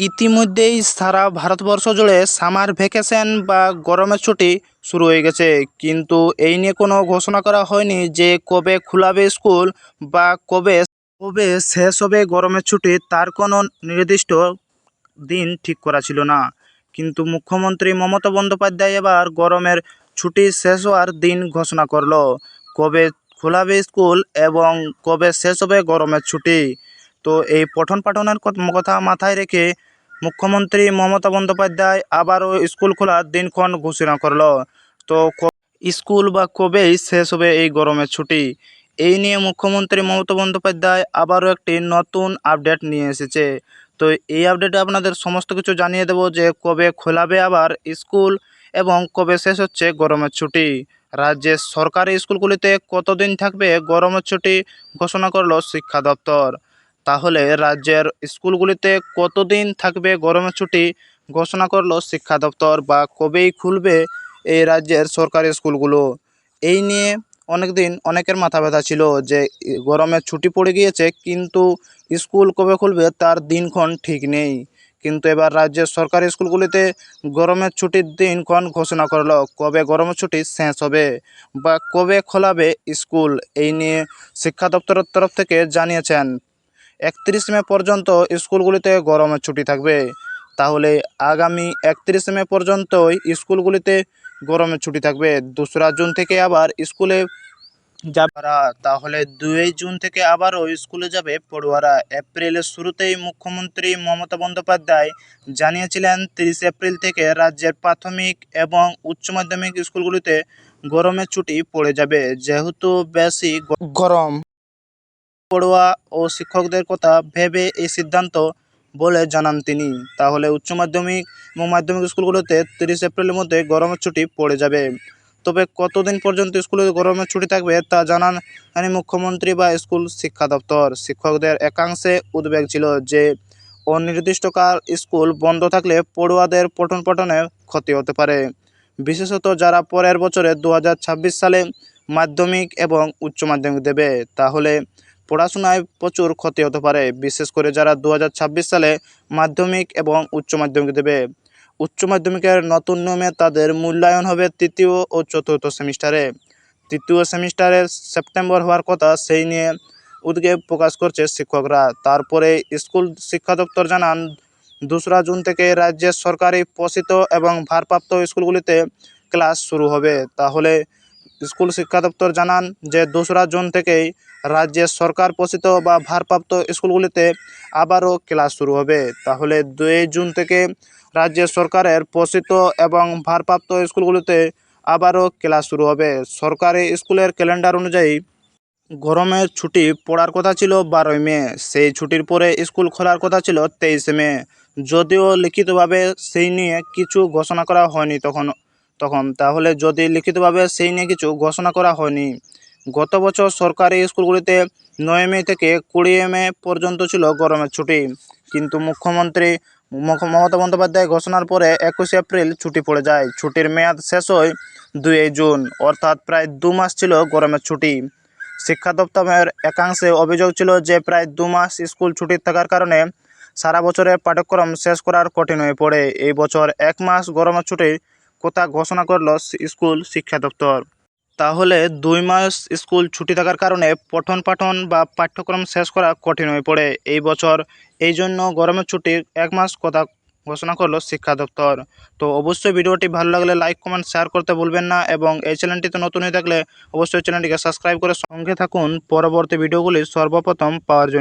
ইতিমধ্যেই সারা ভারতবর্ষ জুড়ে summer vacation বা গরমের ছুটি শুরু হয়ে গেছে। কিন্তু এই নিয়ে কোনো ঘোষণা করা হয়নি যে কবে খোলাবে স্কুল বা কবে কবে শেষ হবে গরমের ছুটি, তার কোনো নির্দিষ্ট দিন ঠিক করা ছিল না। কিন্তু মুখ্যমন্ত্রী মমতা বন্দ্যোপাধ্যায় এবার গরমের ছুটি শেষ হওয়ার দিন ঘোষণা করল। কবে খোলাবে স্কুল এবং কবে শেষ হবে গরমের ছুটি? তো এই পঠন পাঠনের কথা মাথায় রেখে মুখ্যমন্ত্রী মমতা বন্দ্যোপাধ্যায় আবারও স্কুল খোলার দিনক্ষণ ঘোষণা করল। তো স্কুল বা কবেই শেষ হবে এই গরমের ছুটি? এই নিয়ে মুখ্যমন্ত্রী মমতা বন্দ্যোপাধ্যায় আবারও একটি নতুন আপডেট নিয়ে এসেছে। তো এই আপডেটে আপনাদের সমস্ত কিছু জানিয়ে দেবো যে কবে খোলাবে আবার স্কুল এবং কবে শেষ হচ্ছে গরমের ছুটি। রাজ্যের সরকারি স্কুলগুলিতে কতদিন থাকবে গরমের ছুটি ঘোষণা করল শিক্ষা দপ্তর। তাহলে রাজ্যের স্কুলগুলিতে কতদিন থাকবে গরমের ছুটি ঘোষণা করল শিক্ষা দপ্তর বা কবেই খুলবে এই রাজ্যের সরকারি স্কুলগুলো? এই নিয়ে অনেক দিন অনেকের মাথা ব্যথা ছিল যে গরমের ছুটি পড়ে গিয়েছে, কিন্তু স্কুল কবে খুলবে তার দিনক্ষণ ঠিক নেই। কিন্তু এবার রাজ্যের সরকারি স্কুলগুলিতে গরমের ছুটির দিনক্ষণ ঘোষণা করল, কবে গরমের ছুটি শেষ হবে বা কবে খোলাবে স্কুল? এই নিয়ে শিক্ষা দপ্তরের তরফ থেকে জানিয়েছেন একত্রিশ মে পর্যন্ত স্কুলগুলিতে গরমের ছুটি থাকবে। তাহলে আগামী একত্রিশ মে পর্যন্তই স্কুলগুলিতে গরমের ছুটি থাকবে। দোসরা জুন থেকে আবার স্কুলে যাবারা তাহলে দুই জুন থেকে আবারও স্কুলে যাবে পড়ুয়ারা। এপ্রিলের শুরুতেই মুখ্যমন্ত্রী মমতা বন্দ্যোপাধ্যায় জানিয়েছিলেন, তিরিশ এপ্রিল থেকে রাজ্যের প্রাথমিক এবং উচ্চ মাধ্যমিক স্কুলগুলিতে গরমের ছুটি পড়ে যাবে। যেহেতু বেশি গরম। পড়ুয়া ও শিক্ষকদের কথা ভেবে এই সিদ্ধান্ত বলে জানান তিনি। তাহলে উচ্চ মাধ্যমিক এবং মাধ্যমিক স্কুলগুলোতে তিরিশ এপ্রিলের মধ্যে গরমের ছুটি পড়ে যাবে। তবে কতদিন পর্যন্ত স্কুলে গরমের ছুটি থাকবে তা জানান জানি মুখ্যমন্ত্রী বা স্কুল শিক্ষা দপ্তর। শিক্ষকদের একাংশে উদ্বেগ ছিল যে অনির্দিষ্টকাল স্কুল বন্ধ থাকলে পড়ুয়াদের পঠন পঠনে ক্ষতি হতে পারে। বিশেষত যারা পরের বছরে দু হাজার ছাব্বিশ সালে মাধ্যমিক এবং উচ্চ মাধ্যমিক দেবে, তাহলে পড়াশোনায় প্রচুর ক্ষতি হতে পারে, বিশেষ করে যারা দু হাজার ছাব্বিশ সালে মাধ্যমিক এবং উচ্চ মাধ্যমিক দেবে। উচ্চ মাধ্যমিকের নতুন নিয়মে তাদের মূল্যায়ন হবে তৃতীয় ও চতুর্থ সেমিস্টারে। তৃতীয় সেমিস্টারে সেপ্টেম্বর হওয়ার কথা সেই নিয়ে উদ্বেগ প্রকাশ করছে শিক্ষকরা। তারপরে স্কুল শিক্ষা দপ্তর জানান, দোসরা জুন থেকে রাজ্যের সরকারি পোষিত এবং ভারপ্রাপ্ত স্কুলগুলিতে ক্লাস শুরু হবে। তাহলে স্কুল শিক্ষা দপ্তর জানান যে দোসরা জুন থেকেই রাজ্যের সরকার পোষিত বা ভারপ্রাপ্ত স্কুলগুলিতে আবারও ক্লাস শুরু হবে। তাহলে দুই জুন থেকে রাজ্যের সরকারের পোষিত এবং ভারপ্রাপ্ত স্কুলগুলিতে আবারও ক্লাস শুরু হবে। সরকারি স্কুলের ক্যালেন্ডার অনুযায়ী গরমের ছুটি পড়ার কথা ছিল বারোই মে, সেই ছুটির পরে স্কুল খোলার কথা ছিল তেইশে মে। যদিও লিখিতভাবে সেই নিয়ে কিছু ঘোষণা করা হয়নি তখন তখন। তাহলে যদি লিখিতভাবে সেই নিয়ে কিছু ঘোষণা করা হয়নি, গত বছর সরকারি স্কুলগুলিতে নয় মে থেকে কুড়ি মে পর্যন্ত ছিল গরমের ছুটি। কিন্তু মুখ্যমন্ত্রী মমতা বন্দ্যোপাধ্যায় ঘোষণার পরে একুশে এপ্রিল ছুটি পড়ে যায়। ছুটির মেয়াদ শেষ হয় দুই জুন, অর্থাৎ প্রায় দু মাস ছিল গরমের ছুটি। শিক্ষা দপ্তরের একাংশে অভিযোগ ছিল যে প্রায় দু মাস স্কুল ছুটি থাকার কারণে সারা বছরের পাঠ্যক্রম শেষ করার কঠিন হয়ে পড়ে। এই বছর এক মাস গরমের ছুটির কথা ঘোষণা করল স্কুল শিক্ষা দপ্তর। তাহলে দুই মাস স্কুল ছুটি থাকার কারণে পঠন পাঠন বা পাঠ্যক্রম শেষ করা কঠিন হয়ে পড়ে এই বছর। এই জন্য গরমের ছুটির এক মাস কথা ঘোষণা করল শিক্ষা দপ্তর। তো অবশ্যই ভিডিওটি ভালো লাগলে লাইক, কমেন্ট, শেয়ার করতে ভুলবেন না এবং এই চ্যানেলটিতে নতুন হয়ে থাকলে অবশ্যই চ্যানেলটিকে সাবস্ক্রাইব করে সঙ্গে থাকুন। পরবর্তী ভিডিওগুলি সর্বপ্রথম পাওয়ার জন্য।